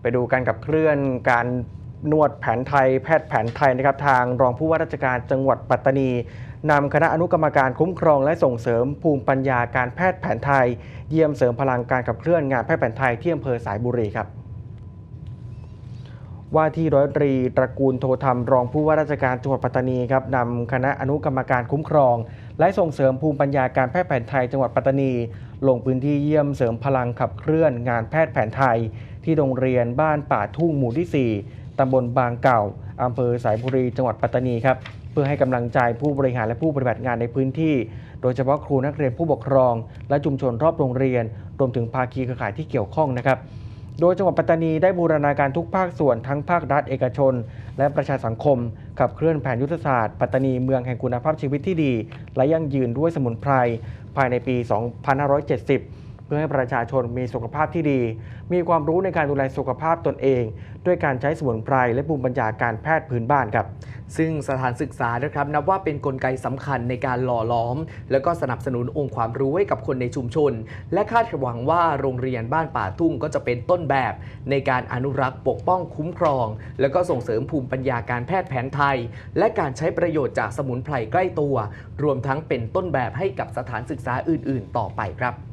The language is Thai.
ไปดูการกับเคลื่อนการนวดแผนไทยแพทย์แผนไทยนะครับทางรองผู้ว่าราชการจังหวัดปัตตานีนำคณะอนุกรรมการคุ้มครองและส่งเสริมภูมิปัญญาการแพทย์แผนไทย เยี่ยมเสริมพลังการขับเคลื่อนงานแพทย์แผนไทยที่อำเภอสายบุรีครับว่าที่ร้อยตรีตระกูลโทธรรมรองผู้ว่าราชการจังหวัดปัตตานีครับนำคณะอนุกรรมการคุ้มครอง และส่งเสริมภูมิปัญญาการแพทย์แผนไทยจังหวัดปัตตานี ลงพื้นที่เยี่ยมเสริมพลังขับเคลื่อนงานแพทย์แผนไทย ที่โรงเรียนบ้านป่าทุ่งหมู่ที่ 4 ตำบลบางเก่า อำเภอสายบุรี จังหวัดปัตตานีครับ เพื่อให้กำลังใจผู้บริหารและผู้ปฏิบัติงานในพื้นที่ โดยเฉพาะครูนักเรียนผู้ปกครอง และชุมชนรอบโรงเรียน รวมถึงภาคีเครือข่ายที่เกี่ยวข้องนะครับ โดยจังหวัดปัตตานีได้บูรณาการทุกภาคส่วนทั้งภาครัฐเอกชน และประชาสังคม ขับเคลื่อนแผนยุทธศาสตร์ปัตตานีเมืองแห่งคุณภาพชีวิตที่ดี และยั่งยืนด้วยสมุนไพรภายในปี 2570 พื่อให้ประชาชนมีสุขภาพที่ดี มีความรู้ในการดูแลสุขภาพตนเอง ด้วยการใช้สมุนไพรและภูมิปัญญาการแพทย์พื้นบ้านครับ ซึ่งสถานศึกษานะครับนับว่าเป็นนกลไกสำคัญในการหล่อล้อม แล้วก็สนับสนุนองค์ความรู้ให้กับคนในชุมชน และคาดหวังว่าโรงเรียนบ้านป่าทุ่งก็จะเป็นต้นแบบ ในการอนุรักษ์ปกป้องคุ้มครอง แล้วก็ส่งเสริมภูมิปัญญาการแพทย์แผนไทย และการใช้ประโยชน์จากสมุนไพรใกล้ตัว รวมทั้งเป็นต้นแบบให้กับสถานศึกษาอื่น ๆ ต่อไปครับ